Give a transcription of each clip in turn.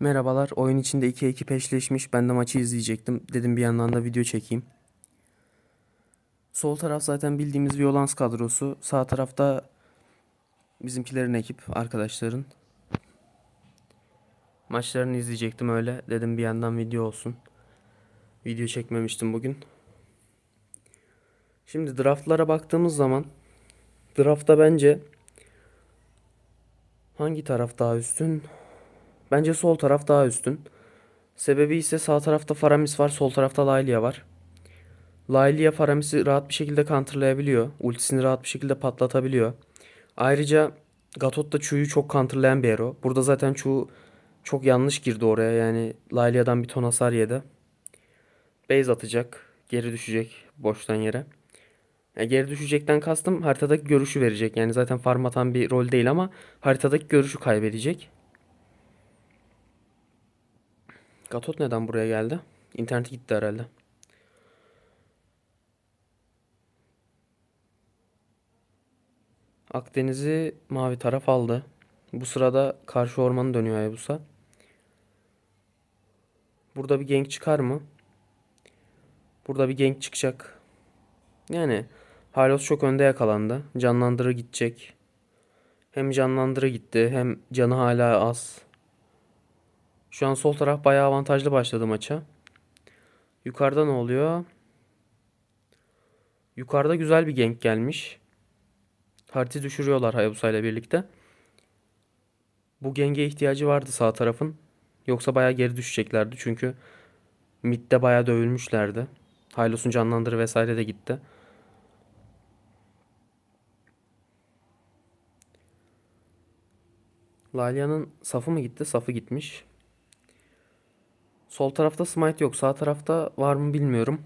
Merhabalar. Oyun içinde 2 ekip eşleşmiş. Ben de maçı izleyecektim. Dedim bir yandan da video çekeyim. Sol taraf zaten bildiğimiz Violans kadrosu. Sağ tarafta bizimkilerin ekip, arkadaşların. Maçlarını izleyecektim öyle. Dedim bir yandan video olsun. Video çekmemiştim bugün. Şimdi draftlara baktığımız zaman draftta bence hangi taraf daha üstün? Bence sol taraf daha üstün. Sebebi ise sağ tarafta Faramis var, sol tarafta Laylia var. Laylia Faramis'i rahat bir şekilde counterlayabiliyor. Ultisini rahat bir şekilde patlatabiliyor. Ayrıca Gatot da Chu'yu çok counterlayan bir hero. Burada zaten Chu çok yanlış girdi oraya. Yani Laylia'dan bir ton hasar yedi. Base atacak. Geri düşecek boştan yere. Yani geri düşecekten kastım haritadaki görüşü verecek. Yani zaten farm atan bir rol değil ama haritadaki görüşü kaybedecek. Gatot neden buraya geldi? İnterneti gitti herhalde. Akdeniz'i mavi taraf aldı. Bu sırada karşı ormanı dönüyor Hayabusa. Burada bir gank çıkar mı? Burada bir gank çıkacak. Yani Halos çok önde yakalandı. Canlandırı gidecek. Hem canlandırı gitti hem canı hala az. Şu an sol taraf bayağı avantajlı başladı maça. Yukarıda ne oluyor? Yukarıda güzel bir gank gelmiş. Hariti düşürüyorlar Hayabusa ile birlikte. Bu genge ihtiyacı vardı sağ tarafın. Yoksa bayağı geri düşeceklerdi çünkü midde bayağı dövülmüşlerdi. Hylos'un canlandırı vesaire de gitti. Lalia'nın safı mı gitti? Safı gitmiş. Sol tarafta smite yok. Sağ tarafta var mı bilmiyorum.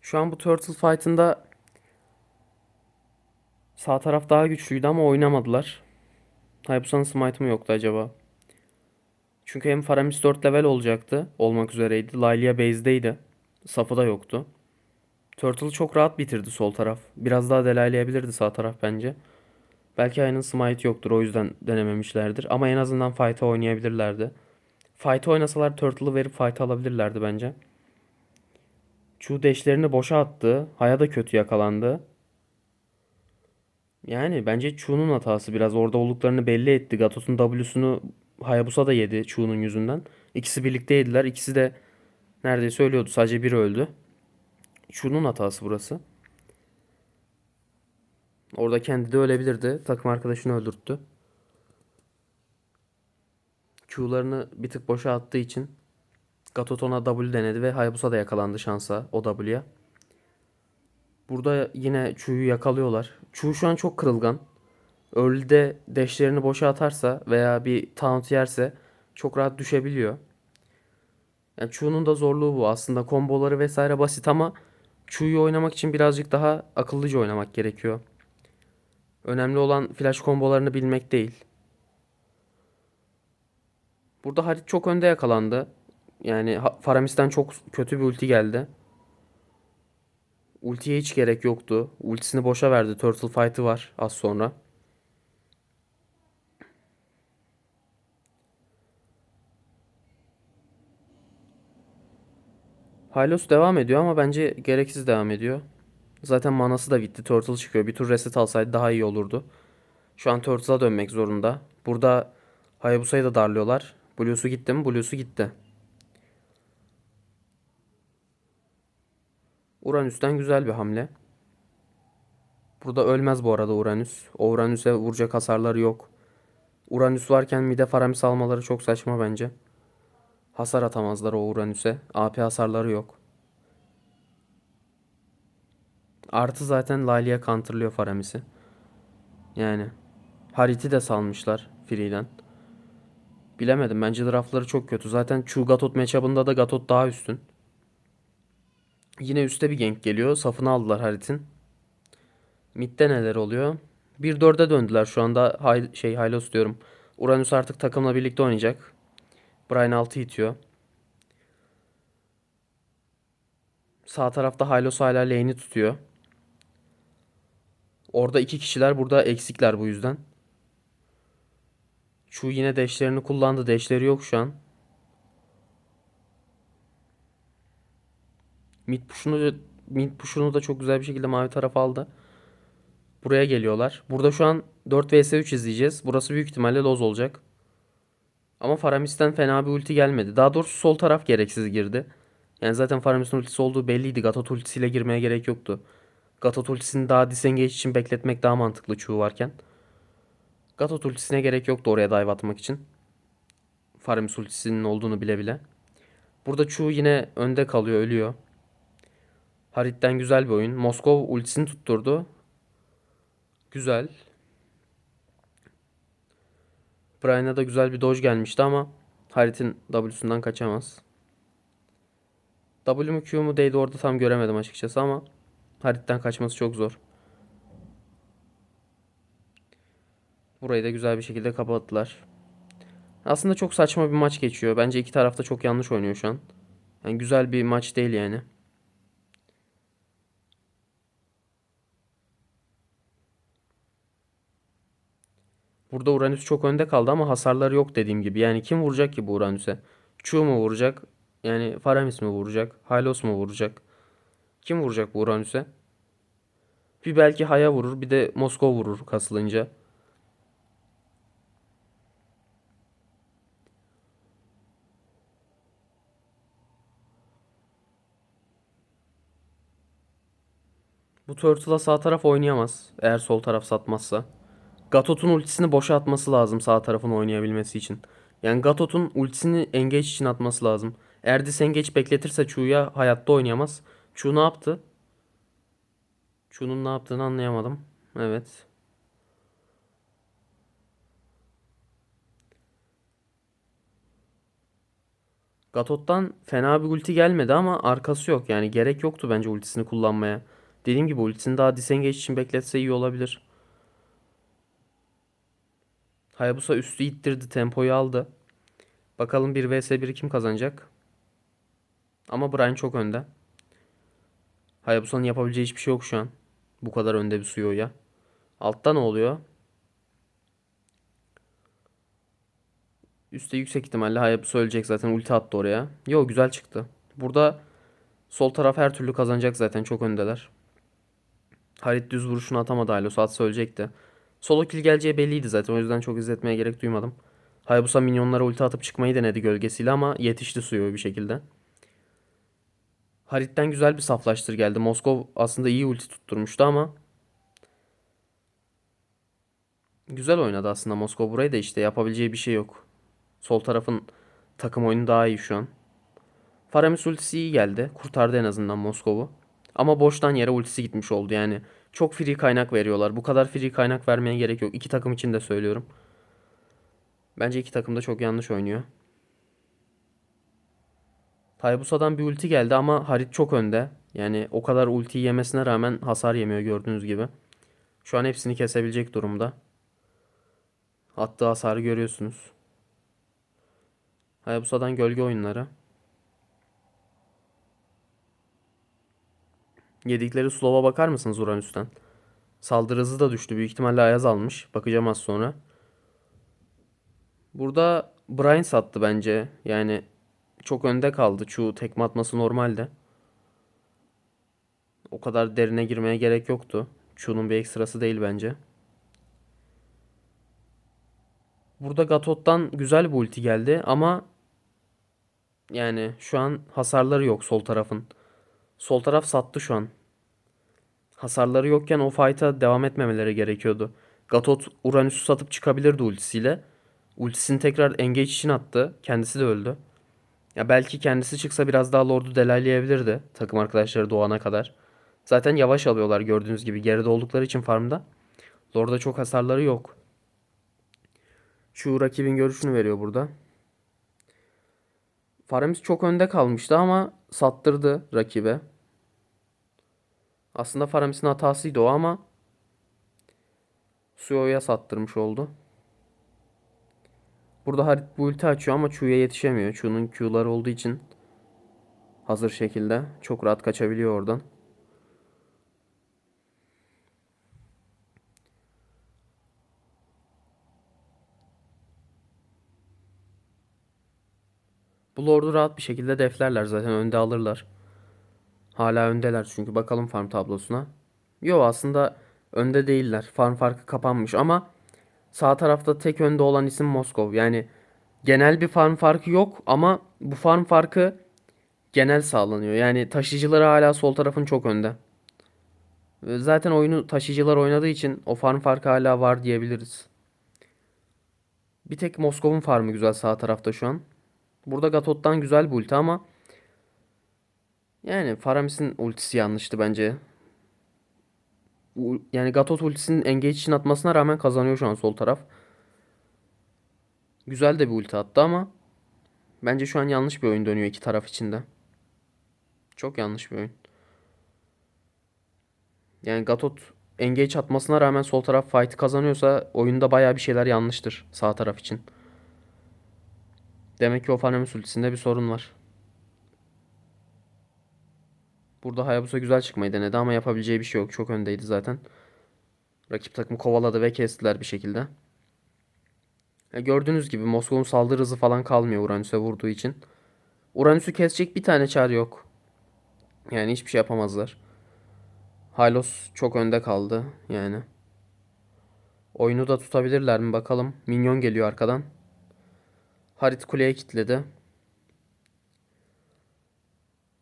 Şu an bu Turtle Fight'ında sağ taraf daha güçlüydü ama oynamadılar. Hayabusa'nın smite mı yoktu acaba? Çünkü hem Faramis 4 level olacaktı. Olmak üzereydi. Lylia base'deydi. Safı da yoktu. Turtle çok rahat bitirdi sol taraf. Biraz daha delaylayabilirdi sağ taraf bence. Belki Ay'ın smite yoktur o yüzden denememişlerdir. Ama en azından fight'a oynayabilirlerdi. Fight'a oynasalar Turtle'ı verip fight'a alabilirlerdi bence. Chu deşlerini boşa attı. Haya da kötü yakalandı. Yani bence Chu'nun hatası biraz. Orada olduklarını belli etti. Gatos'un W'sunu Hayabusa da yedi Chu'nun yüzünden. İkisi birlikte yediler. İkisi de neredeyse ölüyordu. Sadece biri öldü. Chu'nun hatası burası. Orada kendi de ölebilirdi. Takım arkadaşını öldürttü. Q'larını bir tık boşa attığı için Gatot ona W denedi ve Hayabusa da yakalandı şansa o W'ya. Burada yine Chu'yu yakalıyorlar. Chu şu an çok kırılgan. Early'de dashlerini boşa atarsa veya bir taunt yerse çok rahat düşebiliyor. Yani Chu'nun da zorluğu bu. Aslında komboları vesaire basit ama Chu'yu oynamak için birazcık daha akıllıca oynamak gerekiyor. Önemli olan flash kombolarını bilmek değil. Burada Harit çok önde yakalandı. Yani Faramis'ten çok kötü bir ulti geldi. Ultiye hiç gerek yoktu. Ultisini boşa verdi. Turtle fight'ı var az sonra. Hylos devam ediyor ama bence gereksiz devam ediyor. Zaten manası da bitti. Turtle çıkıyor. Bir tur reset alsaydı daha iyi olurdu. Şu an Turtle'a dönmek zorunda. Burada Hayabusa'yı da darlıyorlar. Blue'su gitti mi? Blue'su gitti. Uranüs'ten güzel bir hamle. Burada ölmez bu arada Uranüs. O Uranüs'e vuracak hasarları yok. Uranüs varken mide Faramis almaları çok saçma bence. Hasar atamazlar o Uranüs'e. AP hasarları yok. Artı zaten Lali'ye counterlıyor Faramis'i. Yani Harit'i de salmışlar Free'den. Bilemedim. Bence draftları çok kötü. Zaten Chu Gatot matchup'ında da Gatot daha üstün. Yine üstte bir gank geliyor. Safını aldılar Harit'in. Mid'de neler oluyor? 1-4'e döndüler şu anda. Hay şey Hylos diyorum. Uranüs artık takımla birlikte oynayacak. Brian 6 itiyor. Sağ tarafta Hylos hala lane'i tutuyor. Orada iki kişiler burada eksikler bu yüzden. Şu yine deşlerini kullandı. Deşleri yok şu an. Mid push'unu mid push'unu da çok güzel bir şekilde mavi taraf aldı. Buraya geliyorlar. Burada şu an 4 vs 3 izleyeceğiz. Burası büyük ihtimalle loz olacak. Ama Faramis'ten fena bir ulti gelmedi. Daha doğrusu sol taraf gereksiz girdi. Yani zaten Faramis'in ultisi olduğu belliydi. Gatot ultisiyle girmeye gerek yoktu. Gatot ultisini daha disengage için bekletmek daha mantıklı Chu varken. Gatot ultisine gerek yoktu oraya dive atmak için. Faramis ultisinin olduğunu bile bile. Burada Chu yine önde kalıyor, ölüyor. Harit'ten güzel bir oyun. Moskov ultisini tutturdu. Güzel. Brian'a da güzel bir dodge gelmişti ama Harit'in W'sundan kaçamaz. W mu Q mu değdi orada tam göremedim açıkçası ama Harit'ten kaçması çok zor. Burayı da güzel bir şekilde kapattılar. Aslında çok saçma bir maç geçiyor. Bence iki taraf da çok yanlış oynuyor şu an. Yani güzel bir maç değil yani. Burada Uranüs çok önde kaldı ama hasarları yok dediğim gibi. Yani kim vuracak ki bu Uranüs'e? Chu mu vuracak? Yani Faramis mi vuracak? Hylos mu vuracak? Kim vuracak bu Uranüs'e? Bir belki Haya vurur, bir de Moskova vurur kasılınca. Bu Turtle'a sağ taraf oynayamaz. Eğer sol taraf satmazsa. Gatot'un ultisini boşa atması lazım sağ tarafın oynayabilmesi için. Yani Gatot'un ultisini engage için atması lazım. Eğer disengage bekletirse Chu'ya hayatta oynayamaz. Chu ne yaptı? Chu'nun ne yaptığını anlayamadım. Evet. Gatot'tan fena bir ulti gelmedi ama arkası yok. Yani gerek yoktu bence ultisini kullanmaya. Dediğim gibi ultisini daha disengage için bekletse iyi olabilir. Hayabusa üstü ittirdi. Tempoyu aldı. Bakalım 1 vs 1 kim kazanacak? Ama Brian çok önde. Hayabusa'nın yapabileceği hiçbir şey yok şu an. Bu kadar önde bir Suyo'ya. Altta ne oluyor? Üste yüksek ihtimalle Hayabusa ölecek zaten ulti attı oraya. Yo güzel çıktı. Burada sol taraf her türlü kazanacak zaten çok öndeler. Halit düz vuruşunu atamadı Hylos atsa ölecekti. Solo kill geleceği belliydi zaten o yüzden çok izletmeye gerek duymadım. Hayabusa minyonlara ulti atıp çıkmayı denedi gölgesiyle ama yetişti suyu bir şekilde. Harit'ten güzel bir saflaştır geldi. Moskov aslında iyi ulti tutturmuştu ama güzel oynadı aslında Moskov burayı da işte yapabileceği bir şey yok. Sol tarafın takım oyunu daha iyi şu an. Faramis ultisi iyi geldi. Kurtardı en azından Moskov'u. Ama boştan yere ultisi gitmiş oldu yani. Çok free kaynak veriyorlar. Bu kadar free kaynak vermeye gerek yok. İki takım için de söylüyorum. Bence iki takım da çok yanlış oynuyor. Hayabusa'dan bir ulti geldi ama Harit çok önde. Yani o kadar ulti yemesine rağmen hasar yemiyor gördüğünüz gibi. Şu an hepsini kesebilecek durumda. Attığı hasarı görüyorsunuz. Hayabusa'dan gölge oyunları. Yedikleri slow'a bakar mısınız Uranüs'ten? Saldırı hızı da düştü. Büyük ihtimalle Ayaz almış. Bakacağım az sonra. Burada Brian sattı bence. Yani çok önde kaldı. Chu tekme atması normalde. O kadar derine girmeye gerek yoktu. Chu'nun bir ekstrası değil bence. Burada Gatot'tan güzel bir ulti geldi ama yani şu an hasarları yok sol tarafın. Sol taraf sattı şu an. Hasarları yokken o fight'a devam etmemeleri gerekiyordu. Gatot Uranüs'ü satıp çıkabilirdi ultisiyle. Ultisini tekrar engage için attı. Kendisi de öldü. Ya belki kendisi çıksa biraz daha Lord'u delaylayabilirdi. Takım arkadaşları doğana kadar. Zaten yavaş alıyorlar gördüğünüz gibi. Geride oldukları için farmda. Lord'a çok hasarları yok. Şu rakibin görüşünü veriyor burada. Faramis çok önde kalmıştı ama sattırdı rakibe. Aslında Faramis'in hatasıydı o ama Suyo'ya sattırmış oldu. Burada Harit bu ulti açıyor ama Chu'ya yetişemiyor. Chu'nun Q'ları olduğu için Hazır şekilde. Çok rahat kaçabiliyor oradan. Bu Lord'u rahat bir şekilde deflerler zaten önde alırlar. Hala öndeler çünkü bakalım farm tablosuna. Yo aslında önde değiller. Farm farkı kapanmış ama sağ tarafta tek önde olan isim Moskov. Yani genel bir farm farkı yok ama bu farm farkı genel sağlanıyor. Yani taşıyıcıları hala sol tarafın çok önde. Ve Zaten oyunu taşıyıcılar oynadığı için o farm farkı hala var diyebiliriz. Bir tek Moskov'un farmı güzel sağ tarafta şu an. Burada Gatot'tan güzel bir ulti ama yani Faramis'in ultisi yanlıştı bence. Yani Gatot ultisinin engage için atmasına rağmen kazanıyor şu an sol taraf. Güzel de bir ulti attı ama bence şu an yanlış bir oyun dönüyor iki taraf içinde. Çok yanlış bir oyun. Yani Gatot engage atmasına rağmen sol taraf fight'ı kazanıyorsa oyunda bayağı bir şeyler yanlıştır sağ taraf için. Demek ki o Faramis ultisinde bir sorun var. Burada Hayabusa güzel çıkmayı denedi ama yapabileceği bir şey yok. Çok öndeydi zaten. Rakip takım kovaladı ve kestiler bir şekilde. Ya gördüğünüz gibi Moskova'nın saldırı hızı falan kalmıyor Uranüs'e vurduğu için. Uranüs'ü kesecek bir tane çar yok. Yani hiçbir şey yapamazlar. Hylos çok önde kaldı yani. Oyunu da tutabilirler mi bakalım. Minyon geliyor arkadan. Harit kuleye kilitledi.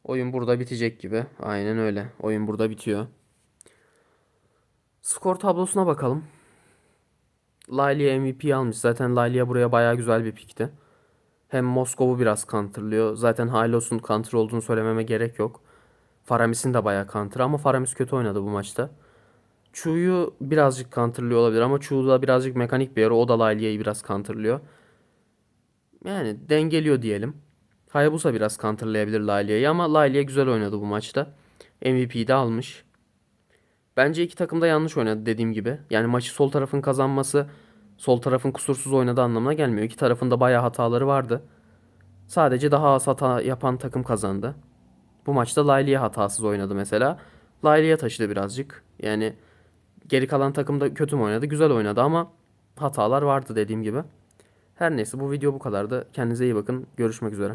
Oyun burada bitecek gibi. Aynen öyle. Oyun burada bitiyor. Skor tablosuna bakalım. Laylia MVP almış. Zaten Laylia buraya bayağı güzel bir pikti. Hem Moskov'u biraz counterlıyor. Zaten Hylos'un counter olduğunu söylememe gerek yok. Faramis'in de bayağı counter ama Faramis kötü oynadı bu maçta. Chu'yu birazcık counterlıyor olabilir ama Chu da birazcık mekanik bir yer. O da Laylia'yı biraz counterlıyor. Yani dengeliyor diyelim. Hayabusa biraz counterlayabilir Lalia'yı ama Lalia güzel oynadı bu maçta. MVP'yi de almış. Bence iki takım da yanlış oynadı dediğim gibi. Yani maçı sol tarafın kazanması sol tarafın kusursuz oynadığı anlamına gelmiyor. İki tarafın da bayağı hataları vardı. Sadece daha az hata yapan takım kazandı. Bu maçta Lalia hatasız oynadı mesela. Lalia taşıdı birazcık. Yani geri kalan takım da kötü mü oynadı? Güzel oynadı ama hatalar vardı dediğim gibi. Her neyse bu video bu kadardı. Kendinize iyi bakın. Görüşmek üzere.